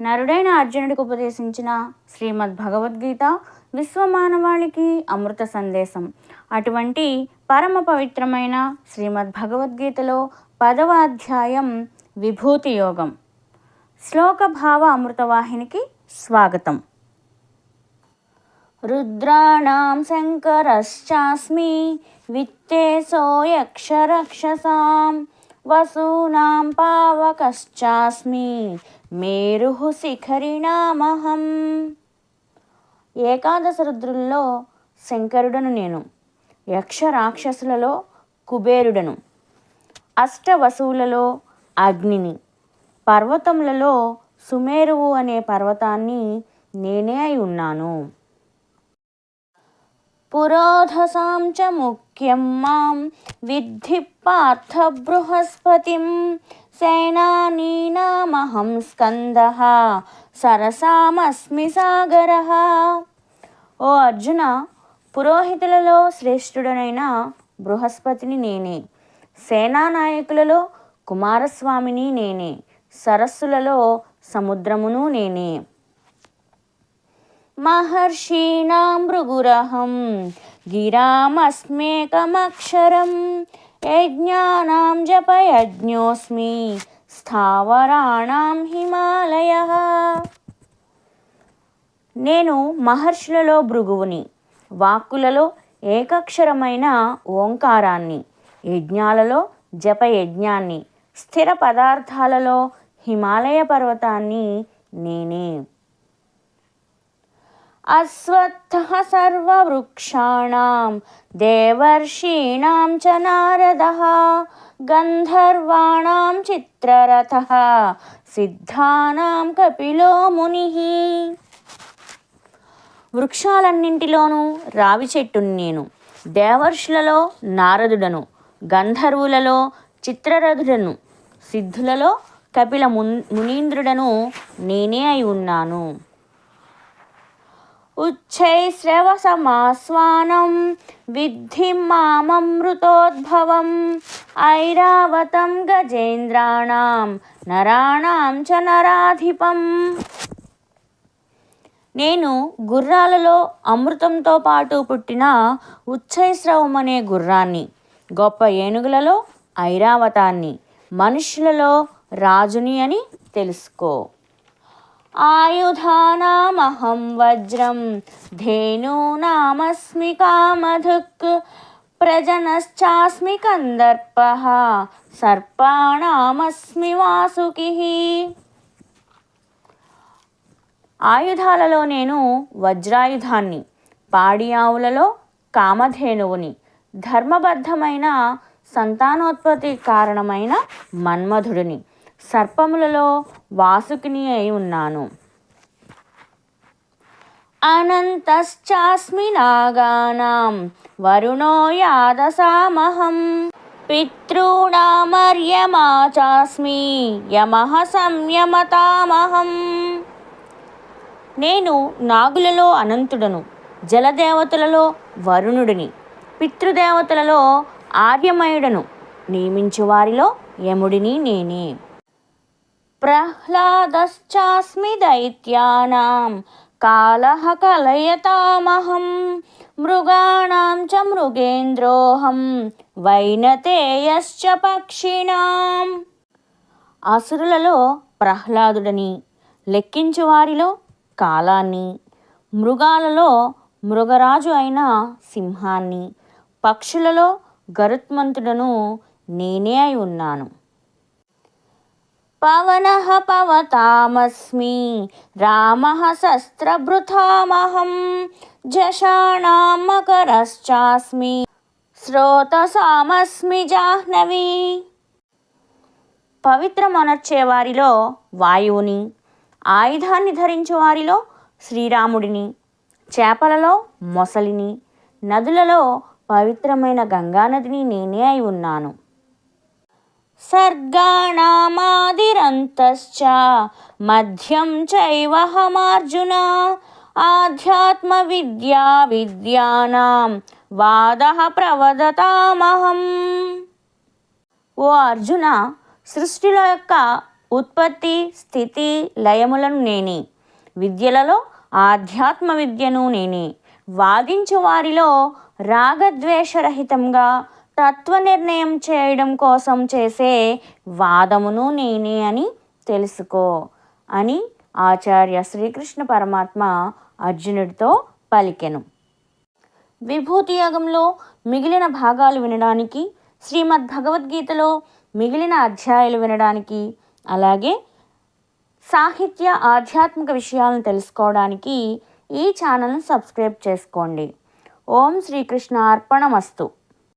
నరుడైన అర్జునుడికి ఉపదేశించిన శ్రీమద్ భగవద్గీత విశ్వమానవాళికి అమృత సందేశం. అటువంటి పరమ పవిత్రమైన శ్రీమద్ భగవద్గీతలో పదవ అధ్యాయం విభూతి యోగం. శ్లోక భావ అమృతవాహినికి స్వాగతం. రుద్రాణం శంకరశ్చాస్మి విత్తే సోయక్షరక్షసాం వసూనాం పావకశ్చాస్మి మేరుః శిఖరిణామహం. ఏకాదశ రుద్రుల్లో శంకరుడను నేను యక్ష రాక్షసులలో కుబేరుడను అష్టవసువులలో అగ్నిని పర్వతములలో సుమేరువు అనే పర్వతాన్ని నేనే అయి ఉన్నాను. పురోధసాం చ ముఖ్యం మాం విద్ధి పార్థ బృహస్పతిం సేనానీనామహం స్కంద సరసామస్మి సాగర. ఓ అర్జున పురోహితులలో శ్రేష్ఠుడనైన బృహస్పతిని నేనే. సేనానాయకులలో కుమారస్వామిని నేనే. సరస్సులలో సముద్రమును నేనే. మహర్షీణాం భృగురహం గిరామస్మేకమక్షరం. యజ్ఞానాం జపయజ్ఞోస్మి స్థావరాణం హిమాలయ. నేను మహర్షులలో భృగువుని వాక్కులలో ఏకక్షరమైన ఓంకారాన్ని యజ్ఞాలలో జపయజ్ఞాన్ని స్థిర పదార్థాలలో హిమాలయ పర్వతాన్ని నేనే. అశ్వత్థ సర్వవృక్షాణాం దేవర్షీణాం చ నారదः గంధర్వాణం చిత్రరథः సిద్ధానాం కపిలో ముని వృక్షాలన్నింటిలోనూ రావి చెట్టుని నేను దేవర్షులలో నారదుడను గంధర్వులలో చిత్రరథుడను సిద్ధులలో కపిల మున్ మునీంద్రుడను నేనే అయి ఉన్నాను. ఉచ్చైశ్రవసమాస్వానం విద్ధి మామమృతోద్భవం ఐరావతం గజేంద్రాణం నరాణాం చ నరాధిపం నేను గుర్రాలలో అమృతంతో పాటు పుట్టిన ఉచ్చైశ్రవం అనే గుర్రాన్ని గొప్ప ఏనుగులలో ఐరావతాన్ని మనుషులలో రాజుని అని తెలుసుకో. ఆయుధానామహం వజ్రం. ధేనూనామస్మి కామధుక్. ప్రజనశ్చాస్మి కందర్ప. సర్పాణామస్మి వాసుకి. ఆయుధాలలో నేను వజ్రాయుధాన్ని పాడి ఆవులలో కామధేనువుని ధర్మబద్ధమైన సంతానోత్పత్తి కారణమైన మన్మధుడిని సర్పములలో వాసుకిని అయి ఉన్నాను. అనంతశ్చాస్మి నాగానాం వరుణో యాదసామహం. పితॄణామర్యమా చాస్మి యమ సంయమతామహం. నేను నాగులలో అనంతుడను జలదేవతలలో వరుణుడిని పితృదేవతలలో ఆర్యమయుడను నియమించు వారిలో యముడిని నేనే. ప్రహ్లాదశ్చాస్మి దైత్యానాం కాలః కలయతామహం మృగాణాం చ మృగేంద్రోహం వైనతేయశ్చ పక్షిణాం అసురులలో ప్రహ్లాదుడని లెక్కించు వారిలో కాలాన్ని మృగాలలో మృగరాజు అయిన సింహాన్ని పక్షులలో గరుత్మంతుడను నేనే అయి ఉన్నాను. పవనః పవతామస్మి. రామः శస్త్రభృతామహం. జషాణాం మకరశ్చాస్మి. శ్రోతసామస్మి జాహ్నవి. పవిత్రమనర్చే వారిలో వాయువుని ఆయుధాన్ని ధరించే వారిలో శ్రీరాముడిని చేపలలో మొసలిని నదులలో పవిత్రమైన గంగానదిని నేనే అయి ఉన్నాను. సర్గాణామాదిరంతశ్చ మధ్యం చైవహమార్జున ఆధ్యాత్మ విద్యా విద్యానాం వాద ప్రవదతామహం. ఓ అర్జున సృష్టిల యొక్క ఉత్పత్తి స్థితి లయములను నేనే విద్యలలో ఆధ్యాత్మ విద్యను నేనే వాదించు వారిలో రాగద్వేషరహితంగా తత్వ నిర్ణయం చేయడం కోసం చేసే వాదమును నేనే అని తెలుసుకో అని ఆచార్య శ్రీకృష్ణ పరమాత్మ అర్జునుడితో పలికెను. విభూతి యాగంలో మిగిలిన భాగాలు వినడానికి శ్రీమద్ భగవద్గీతలో మిగిలిన అధ్యాయాలు వినడానికి అలాగే సాహిత్య ఆధ్యాత్మిక విషయాలను తెలుసుకోవడానికి ఈ ఛానల్ను సబ్స్క్రైబ్ చేసుకోండి. ఓం శ్రీకృష్ణ అర్పణమస్తు